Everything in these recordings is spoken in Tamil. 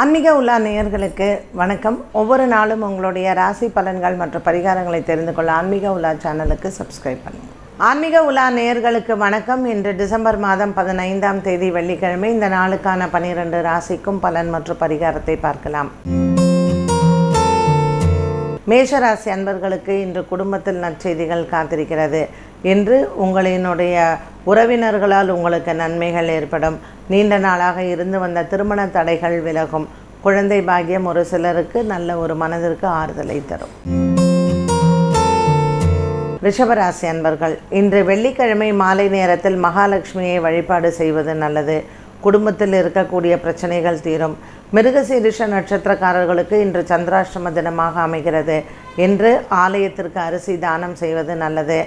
ஆன்மீக உலா நேயர்களுக்கு வணக்கம். ஒவ்வொரு நாளும் உங்களுடைய ராசி பலன்கள் மற்றும் பரிகாரங்களை தெரிந்து கொள்ள ஆன்மீக உலா சேனலுக்கு சப்ஸ்கிரைப் பண்ணுங்கள் ஆன்மீக உலா நேயர்களுக்கு வணக்கம். இன்று டிசம்பர் மாதம் பதினைந்தாம் தேதி வெள்ளிக்கிழமை. இந்த நாளுக்கான பனிரெண்டு ராசிக்கும் பலன் மற்றும் பரிகாரத்தை பார்க்கலாம். மேஷராசி அன்பர்களுக்கு இன்று குடும்பத்தில் நற்செய்திகள் காத்திருக்கிறது. இன்று உங்களினுடைய உறவினர்களால் உங்களுக்கு நன்மைகள் ஏற்படும். நீண்ட நாளாக இருந்து வந்த திருமண தடைகள் விலகும். குழந்தை பாக்கியம் ஒரு சிலருக்கு நல்ல ஒரு மனதிற்கு ஆறுதலை தரும். ரிஷபராசி அன்பர்கள் இன்று வெள்ளிக்கிழமை மாலை நேரத்தில் மகாலட்சுமியை வழிபாடு செய்வது நல்லது. குடும்பத்தில் இருக்கக்கூடிய பிரச்சனைகள் தீரும். மிருகசீரிஷ நட்சத்திரக்காரர்களுக்கு இன்று சந்திராஷ்டம தினமாக அமைகிறது. இன்று ஆலயத்திற்கு அரிசி தானம் செய்வது நல்லது.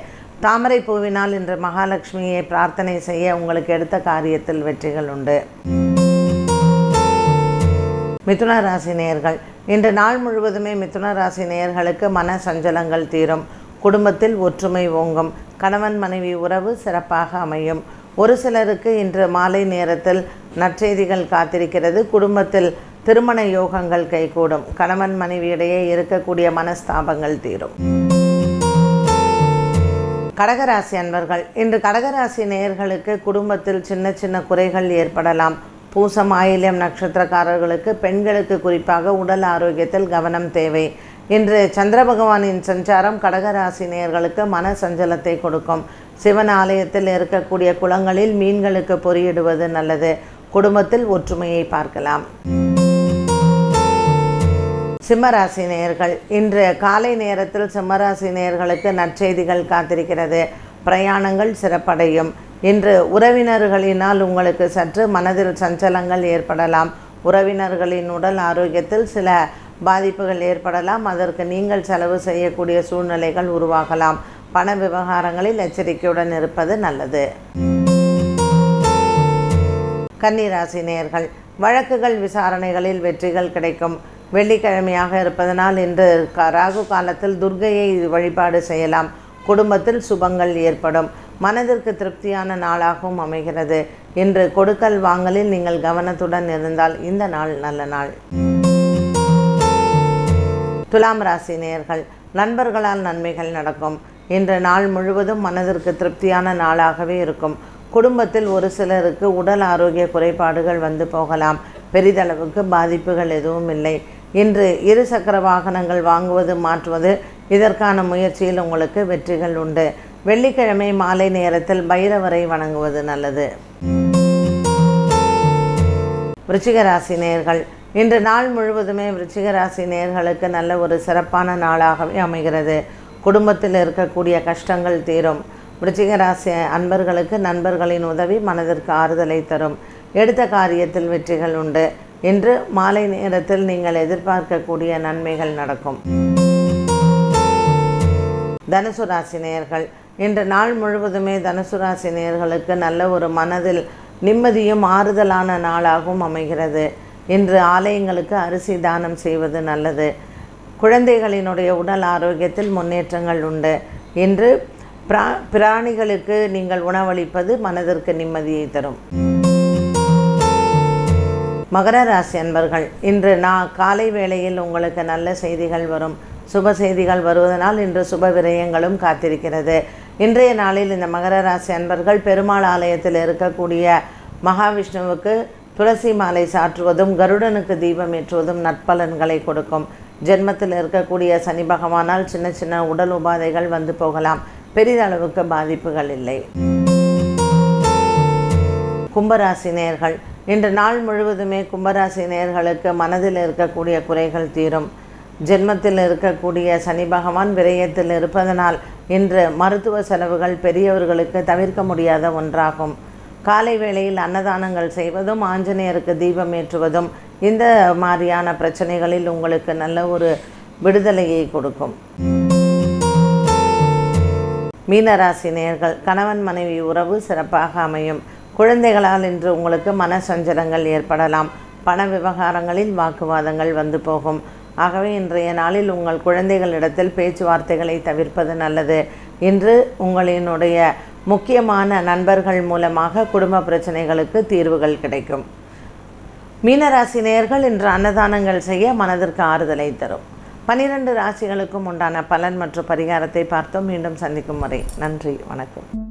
தாமரை பூவினால் இன்று மகாலட்சுமியை பிரார்த்தனை செய்ய உங்களுக்கு எடுத்த காரியத்தில் வெற்றிகள் உண்டு. மிதுன ராசி நேயர்கள் இன்று நாள் முழுவதுமே மிதுன ராசி நேயர்களுக்கு மன சஞ்சலங்கள் தீரும். குடும்பத்தில் ஒற்றுமை ஓங்கும். கணவன் மனைவி உறவு சிறப்பாக அமையும். ஒரு சிலருக்கு இன்று மாலை நேரத்தில் நற்செய்திகள் காத்திருக்கிறது. குடும்பத்தில் திருமண யோகங்கள் கைகூடும். கணவன் மனைவியிடையே இருக்கக்கூடிய மனஸ்தாபங்கள் தீரும். கடகராசி அன்பர்கள் இன்று கடகராசி நேயர்களுக்கு குடும்பத்தில் சின்ன சின்ன குறைகள் ஏற்படலாம். பூசம் ஆயில்யம் நட்சத்திரக்காரர்களுக்கு பெண்களுக்கு குறிப்பாக உடல் ஆரோக்கியத்தில் கவனம் தேவை. இன்று சந்திர பகவானின் சஞ்சாரம் கடகராசி நேயர்களுக்கு மன சஞ்சலத்தை கொடுக்கும். சிவன் ஆலயத்தில் இருக்கக்கூடிய குளங்களில் மீன்களுக்கு பொறியிடுவது நல்லது. குடும்பத்தில் ஒற்றுமையை பார்க்கலாம். சிம்மராசி நேயர்கள் இன்று காலை நேரத்தில் சிம்மராசி நேயர்களுக்கு நற்செய்திகள் காத்திருக்கிறது. பிரயாணங்கள் சிறப்படையும். இன்று உறவினர்களினால் உங்களுக்கு சற்று மனதில் சஞ்சலங்கள் ஏற்படலாம். உறவினர்களின் உடல் ஆரோக்கியத்தில் சில பாதிப்புகள் ஏற்படலாம். அதற்கு நீங்கள் செலவு செய்யக்கூடிய சூழ்நிலைகள் உருவாகலாம். பண விவகாரங்களில் எச்சரிக்கையுடன் இருப்பது நல்லது. கன்னிராசி நேயர்கள் வழக்குகள் விசாரணைகளில் வெற்றிகள் கிடைக்கும். வெள்ளிக்கிழமையாக இருப்பதனால் இன்று க- ராகு காலத்தில் துர்கையை வழிபாடு செய்யலாம். குடும்பத்தில் சுபங்கள் ஏற்படும். மனதிற்கு திருப்தியான நாளாகவும் அமைகிறது. இன்று கொடுக்கல் வாங்கலில் நீங்கள் கவனத்துடன் இருந்தால் இந்த நாள் நல்ல நாள். துலாம் ராசி நேர்கள் நண்பர்களால் நன்மைகள் நடக்கும். இன்று நாள் முழுவதும் மனதிற்கு திருப்தியான நாளாகவே இருக்கும். குடும்பத்தில் ஒரு சிலருக்கு உடல் ஆரோக்கிய குறைபாடுகள் வந்து போகலாம். பெரிதளவுக்கு பாதிப்புகள் எதுவும் இல்லை. இன்று இரு சக்கர வாகனங்கள் வாங்குவது மாற்றுவது இதற்கான முயற்சியில் உங்களுக்கு வெற்றிகள் உண்டு. வெள்ளிக்கிழமை மாலை நேரத்தில் பைரவரை வணங்குவது நல்லது. விருச்சிக ராசி இன்று நாள் முழுவதுமே விருச்சிக ராசி நல்ல ஒரு சிறப்பான நாளாகவே அமைகிறது. குடும்பத்தில் இருக்கக்கூடிய கஷ்டங்கள் தீரும். விருச்சிக ராசி அன்பர்களுக்கு நண்பர்களின் உதவி மனதிற்கு ஆறுதலை தரும். எடுத்த காரியத்தில் வெற்றிகள் உண்டு. இன்று மாலை நேரத்தில் நீங்கள் எதிர்பார்க்கக்கூடிய நன்மைகள் நடக்கும். தனுசு ராசி நேயர்கள் இன்று நாள் முழுவதுமே தனுசு ராசி நேயர்களுக்கு நல்ல ஒரு மனதில் நிம்மதியும் ஆறுதலான நாளாகவும் அமைகிறது. இன்று ஆலயங்களுக்கு அரிசி தானம் செய்வது நல்லது. குழந்தைகளினுடைய உடல் ஆரோக்கியத்தில் முன்னேற்றங்கள் உண்டு. இன்று பிரா பிராணிகளுக்கு நீங்கள் உணவளிப்பது மனதிற்கு நிம்மதியை தரும். மகர ராசி அன்பர்கள் இன்று நான் காலை வேளையில் உங்களுக்கு நல்ல செய்திகள் வரும். சுப செய்திகள் வருவதனால் இன்று சுப விரயங்களும் காத்திருக்கிறது. இன்றைய நாளில் இந்த மகர ராசி அன்பர்கள் பெருமாள் ஆலயத்தில் இருக்கக்கூடிய மகாவிஷ்ணுவுக்கு துளசி மாலை சாற்றுவதும் கருடனுக்கு தீபம் ஏற்றுவதும் நற்பலன்களை கொடுக்கும். ஜென்மத்தில் இருக்கக்கூடிய சனி பகவானால் சின்ன சின்ன உடல் உபாதைகள் வந்து போகலாம். பெரிதளவுக்கு பாதிப்புகள் இல்லை. கும்பராசினேயர்கள் இன்று நாள் முழுவதுமே கும்பராசி நேயர்களுக்கு மனதில் இருக்கக்கூடிய குறைகள் தீரும். ஜென்மத்தில் இருக்கக்கூடிய சனி பகவான் விரயத்தில் இருப்பதனால் இன்று மருத்துவ செலவுகள் பெரியவர்களுக்கு தவிர்க்க முடியாத ஒன்றாகும். காலை வேளையில் அன்னதானங்கள் செய்வதும் ஆஞ்சநேயருக்கு தீபம் ஏற்றுவதும் இந்த மாதிரியான பிரச்சனைகளில் உங்களுக்கு நல்ல ஒரு விடுதலையை கொடுக்கும். மீனராசி நேயர்கள் கணவன் மனைவி உறவு சிறப்பாக அமையும். குழந்தைகளால் இன்று உங்களுக்கு மன சஞ்சலங்கள் ஏற்படலாம். பண விவகாரங்களில் வாக்குவாதங்கள் வந்து போகும். ஆகவே இன்றைய நாளில் உங்கள் குழந்தைகளிடத்தில் பேச்சுவார்த்தைகளை தவிர்ப்பது நல்லது. இன்று உங்களினுடைய முக்கியமான நண்பர்கள் மூலமாக குடும்ப பிரச்சனைகளுக்கு தீர்வுகள் கிடைக்கும். மீனராசி நேர்கள் இன்று அன்னதானங்கள் செய்ய மனதிற்கு ஆறுதலை தரும். பனிரெண்டு ராசிகளுக்கும் உண்டான பலன் மற்றும் பரிகாரத்தை பார்த்தோம். மீண்டும் சந்திக்கும் வரை நன்றி வணக்கம்.